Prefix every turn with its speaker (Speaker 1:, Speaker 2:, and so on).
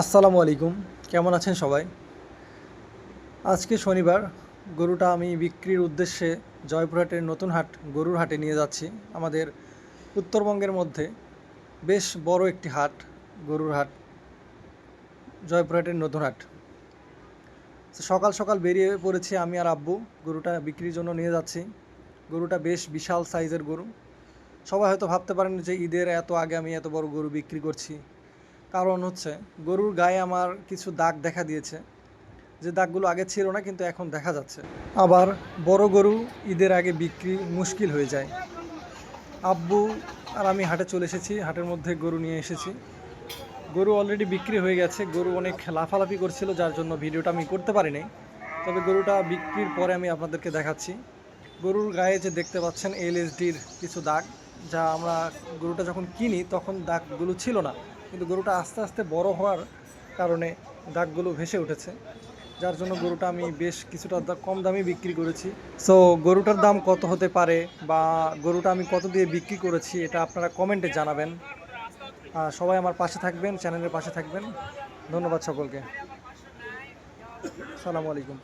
Speaker 1: আসসালামু আলাইকুম। কেমন আছেন সবাই? আজকে শনিবার, গরুটা আমি বিক্রির উদ্দেশ্যে জয়পুরহাটের নতুন হাট, গরুর হাটে নিয়ে যাচ্ছি। আমাদের উত্তরবঙ্গের মধ্যে বেশ বড় একটি হাট, গরুর হাট, জয়পুরহাটের নতুন হাট। সকাল সকাল বেরিয়ে পড়েছি আমি আর আব্বু, গরুটা বিক্রির জন্য নিয়ে যাচ্ছি। গরুটা বেশ বিশাল সাইজের গরু। সবাই হয়তো ভাবতে পারেন যে ঈদের এত আগে আমি এত বড় গরু বিক্রি করছি। কারণ হচ্ছে গরুর গায়ে আমার কিছু দাগ দেখা দিয়েছে। যে দাগগুলো আগে ছিল না, কিন্তু এখন দেখা যাচ্ছে। আবার বড় গরু ঈদের আগে বিক্রি মুশকিল হয়ে যায়। আব্বু আর আমি হাটে চলে এসেছি, হাটের মধ্যে গরু নিয়ে এসেছি। গরু অলরেডি বিক্রি হয়ে গেছে, গরু অনেক লাফালাফি করছিল, যার জন্য ভিডিওটা আমি করতে পারিনি। তবে গরুটা বিক্রির পরে আমি আপনাদেরকে দেখাচ্ছি। গরুর গায়ে যে দেখতে পাচ্ছেন এলএসডির কিছু দাগ, যা আমরা গরুটা যখন কিনি, তখন দাগগুলো ছিল না। কিন্তু গরুটা আস্তে আস্তে বড় হওয়ার কারণে দাগগুলো ভেসে উঠেছে। যার জন্য গরুটা আমি বেশ কিছুটা কম দামে বিক্রি করেছি। সো গরুটার দাম কত হতে পারে বা গরুটা আমি কত দিয়ে বিক্রি করেছি এটা আপনারা কমেন্টে জানাবেন। সবাই আমার পাশে থাকবেন চ্যানেলের পাশে থাকবেন। ধন্যবাদ সকলকে। সালামু আলাইকুম।